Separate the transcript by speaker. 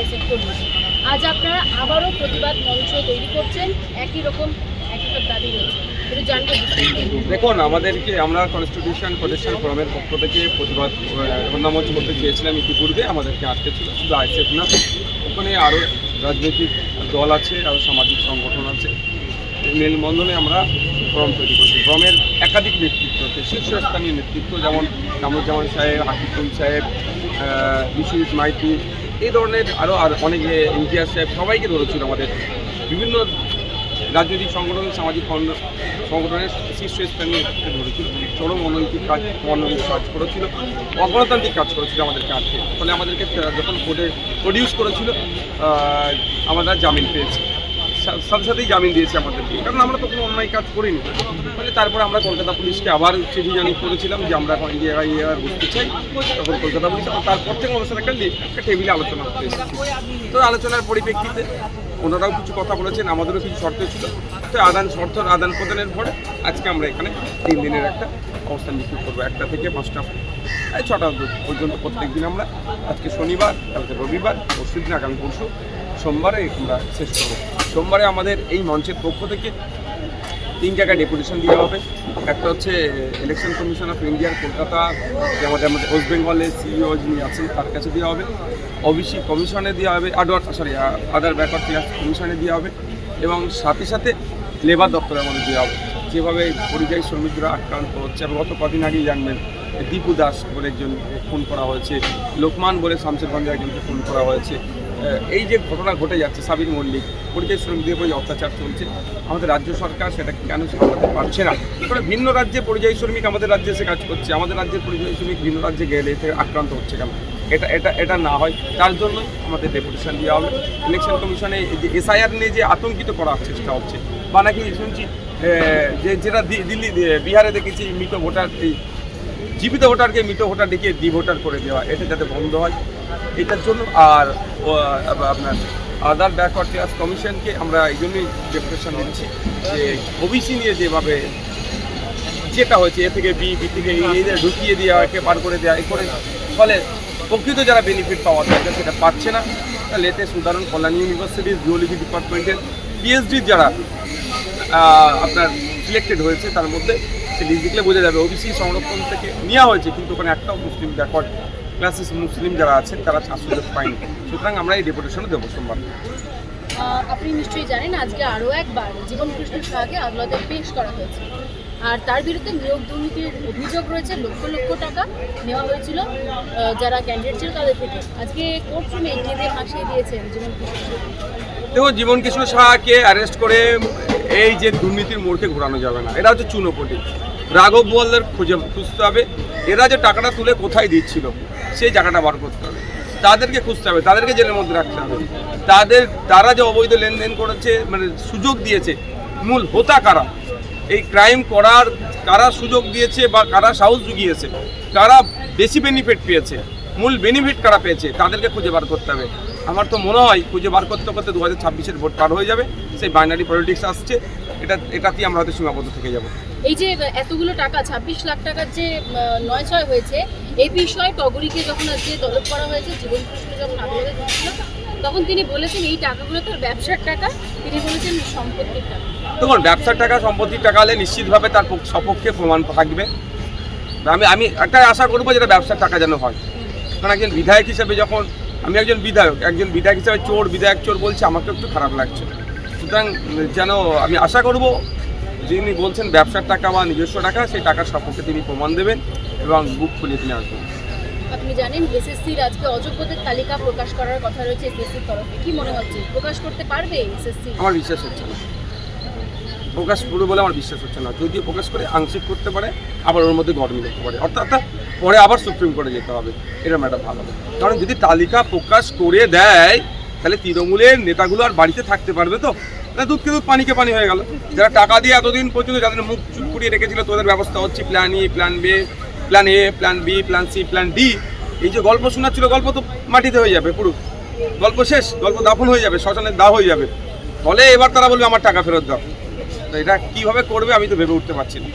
Speaker 1: BSF কর্মী আজ আপনারা আবারও প্রতিবাদ মঞ্চ তৈরি করছেন। একই রকম।
Speaker 2: দেখুন, আমাদেরকে, আমরা কনস্টিটিউশন প্রোটেকশন ফোরামের পক্ষ থেকে প্রতিবাদ মঞ্চ করতে চেয়েছিলাম ইতিপূর্বে। আমাদেরকে আটকে ছিল, শুধু আইসেফ না, ওখানে আরও রাজনৈতিক দল আছে আরও সামাজিক সংগঠন আছে। মেলবন্ধনে আমরা ফোরাম তৈরি করছি। ফোরামের একাধিক নেতৃত্ব শীর্ষস্থানীয় নেতৃত্ব যেমন কামরুজ্জামান সাহেব হাকিকুল সাহেব বিশ্বজিৎ মাইতি এই ধরনের আরও আর অনেক ইমতিয়াজ সাহেব সবাইকে ধরেছিল আমাদের। বিভিন্ন রাজনৈতিক সংগঠন, সামাজিক সংগঠনের শীর্ষস্থানীয় ধরেছিল। চরম অনৈতিক কাজ অনৈতিক কাজ করেছিল, অগণতান্ত্রিক কাজ করেছিল আমাদের কাছে ফলে আমাদেরকে যখন কোর্টে প্রডিউস করেছিল আমাদের আমরা জামিন পেয়েছি। সাথে সাথেই জামিন দিয়েছে আমাদেরকে কারণ আমরা তো কোনো অন্যায় কাজ করিনি। মানে তারপরে আমরা কলকাতা পুলিশকে আবার চিঠি জানি করেছিলাম যে আমরা এখন এই জায়গায় বুঝতে চাই। তখন কলকাতা পুলিশ তারপর থেকে আমাদের সাথে একটা একটা টেবিলে আলোচনা এসেছি। তো আলোচনার পরিপ্রেক্ষিতে ওনারাও কিছু কথা বলেছেন, আমাদেরও কিছু শর্ত ছিল। তো আদান শর্ত, আদান প্রদানের পরে আজকে আমরা এখানে তিন দিনের একটা অবস্থান বিক্রি করব। একটা থেকে পাঁচটা ছটা পর্যন্ত প্রত্যেক দিন আমরা আজকে শনিবার, কালকে রবিবার পরশু দিন আগামী পরশু সোমবারে আমরা শেষ করব। সোমবারে আমাদের এই মঞ্চের পক্ষ থেকে তিন জায়গায় ডেপুটেশন দেওয়া হবে। একটা হচ্ছে ইলেকশন কমিশন অফ ইন্ডিয়ার কলকাতা আমাদের আমাদের ওয়েস্ট বেঙ্গলের সিইও যিনি আছেন, তার কাছে দেওয়া হবে। ওবিসি কমিশনে দেওয়া হবে আডওয়ার সরি আদার ব্যাকওয়ার্ড ক্লাস কমিশনে দেওয়া হবে। এবং সাথে সাথে লেবার দপ্তরের আমাদের দেওয়া হবে। যেভাবে পরিযায়ী শ্রমিকরা আক্রান্ত হচ্ছে, এবং গত কদিন আগেই জানবেন দীপু দাস বলে একজন খুন করা হয়েছে, লোকমান বলে শামসেরগঞ্জে একজনকে খুন করা হয়েছে। এই যে ঘটনা ঘটে যাচ্ছে, সাবির মল্লিক, পরিযায়ী শ্রমিকদের উপর যে অত্যাচার চলছে, আমাদের রাজ্য সরকার সেটা কেন সামলাতে পারছে না? কারণ ভিন্ন রাজ্যে পরিযায়ী শ্রমিক আমাদের রাজ্যে এসে কাজ করছে, আমাদের রাজ্যের পরিযায়ী শ্রমিক ভিন্ন রাজ্যে গেলে আক্রান্ত হচ্ছে কেন? এটা এটা এটা না হয়। তার জন্য আমাদের ডেপুটেশন দেওয়া হবে ইলেকশন কমিশনে যে এসআইআর নিয়ে যে আতঙ্কিত করার চেষ্টা হচ্ছে। বা নাকি শুনছি যে, যেটা দিল্লি, বিহারে দেখেছি, মৃত ভোটার জীবিত ভোটারকে মৃত ভোটার ডেকে ডি ভোটার করে দেওয়া, এটা যাতে বন্ধ হয়, এটার জন্য আর আপনার আদার ব্যাকওয়ার্ড ক্লাস কমিশনকে আমরা এই জন্যই ডেপুটেশন দিচ্ছি যে ওবিসি নিয়ে যেভাবে যেটা হয়েছে, এ থেকে বি বি থেকে এদের ঢুকিয়ে দেওয়া, একে পার করে দেওয়া, এ করে, ফলে প্রকৃত যারা বেনিফিট পাওয়া দরকার সেটা পাচ্ছে না। লেটেস্ট উদাহরণ, কল্যাণী ইউনিভার্সিটির জিওলজি ডিপার্টমেন্টের পিএইচডি যারা আপনার সিলেক্টেড হয়েছে, তার মধ্যে সে লিস্ট দেখলে বোঝা যাবে। ওবিসি সংরক্ষণ থেকে নেওয়া হয়েছে কিন্তু ওখানে একটাও মুসলিম ব্যাকওয়ার্ড ক্লাসেস মুসলিম যারা আছেন তারা সুযোগ পায়নি। সুতরাং আমরা এই ডেপুটেশনও দেবো সোমবার।
Speaker 1: আপনি নিশ্চয়ই জানেন আজকে আরও একবার জীবন কৃষ্ণ সাহাকে আদালতে পেশ করা হয়েছে। আর তার বিরুদ্ধে নিয়োগ দুর্নীতির অভিযোগ রয়েছে লক্ষ লক্ষ টাকা নেওয়া হয়েছিল যারা ক্যান্ডিডেট ছিল তাদের থেকে। আজকে কোর্ট রুমে কেঁদে ফাঁসিয়ে দিয়েছেন জীবন কৃষ্ণ।
Speaker 2: দেখুন জীবন কৃষ্ণ সাহাকে অ্যারেস্ট করে এই যে দুর্নীতির মোড়কে ঘোরানো যাবে না। এটা হচ্ছে চুনোপটি রাঘব বোয়ালদের খুঁজে খুঁজতে হবে। এরা যে টাকাটা তুলে কোথায় দিচ্ছিল, সেই জায়গাটা বার করতে হবে। তাদেরকে খুঁজতে হবে, তাদেরকে জেলের মধ্যে রাখতে হবে। তাদের, তারা যে অবৈধ লেনদেন করেছে মানে সুযোগ দিয়েছে, মূল হোতা কারা? এই ক্রাইম করার কারা সুযোগ দিয়েছে বা কারা সাহস জুগিয়েছে? কারা বেশি বেনিফিট পেয়েছে? মূল বেনিফিট কারা পেয়েছে? তাদেরকে খুঁজে বার করতে হবে। আমার তো মনে হয় খুঁজে বার করতে করতে দু হাজার ছাব্বিশের ভোট পার হয়ে যাবে সেই বাইনারি পলিটিক্স আসছে এটা এটাতেই আমরা হয়তো সীমাবদ্ধ থেকে যাব।
Speaker 1: এই যে এতগুলো টাকা ছাব্বিশ লাখ টাকার যে নয় ছয় হয়েছে এই বিষয়ে টগরিকে যখন আজকে তলব করা হয়েছে জীবন কৃষ্ণ যখন আদালতে তখন তিনি বলেছেন এই টাকাগুলো তার ব্যবসার টাকা তিনি বলেছেন সম্পত্তির টাকা।
Speaker 2: দেখুন ব্যবসার টাকা সম্পত্তির টাকা হলে নিশ্চিতভাবে তার সপক্ষে প্রমাণ থাকবে। আমি আমি একটা আশা করব যেটা ব্যবসার টাকা যেন হয়। কারণ একজন বিধায়ক হিসেবে যখন আমি একজন বিধায়ক একজন বিধায়ক হিসাবে চোর বিধায়ক চোর বলছে আমাকে একটু খারাপ লাগছে। সুতরাং যেন আমি আশা করব যিনি বলছেন ব্যবসার টাকা বা নিজস্ব টাকা সেই টাকার সপক্ষে তিনি প্রমাণ দেবেন এবং বুক খুলিয়ে তিনি আসবেন।
Speaker 1: আপনি জানেন এসএসসির আজকে অযোগ্যদের তালিকা প্রকাশ করার কথা রয়েছে এসএসসির তরফে। কি মনে হচ্ছে? প্রকাশ করতে পারবে এসএসসি?
Speaker 2: আমার বিশ্বাস হচ্ছে না। প্রকাশ করবে বলে আমার বিশ্বাস হচ্ছে না। যদিও প্রকাশ করে আংশিক করতে পারে আবার ওর মধ্যে গরমি করতে পারে। অর্থাৎ অর্থাৎ পরে আবার সুপ্রিম কোর্টে যেতে হবে। এরকম একটা ভালো কারণ যদি তালিকা প্রকাশ করে দেয়, তাহলে তৃণমূলের নেতাগুলো আর বাড়িতে থাকতে পারবে তো? দুধকে দুধ পানিকে পানি হয়ে গেল। যারা টাকা দিয়ে এতদিন পর্যন্ত যাদের মুখ চুপ করিয়ে রেখেছিল, তোদের ব্যবস্থা হচ্ছে plan E plan B plan A plan B plan C plan D এই যে গল্প শোনাচ্ছিল, গল্প তো মাটিতে হয়ে যাবে পুরো। গল্প শেষ, গল্প দাফন হয়ে যাবে, শ্মশানের দাহ হয়ে যাবে। ফলে এবার তারা বলবে, আমার টাকা ফেরত দাও। তো এটা কীভাবে করবে আমি তো ভেবে উঠতে পারছি না।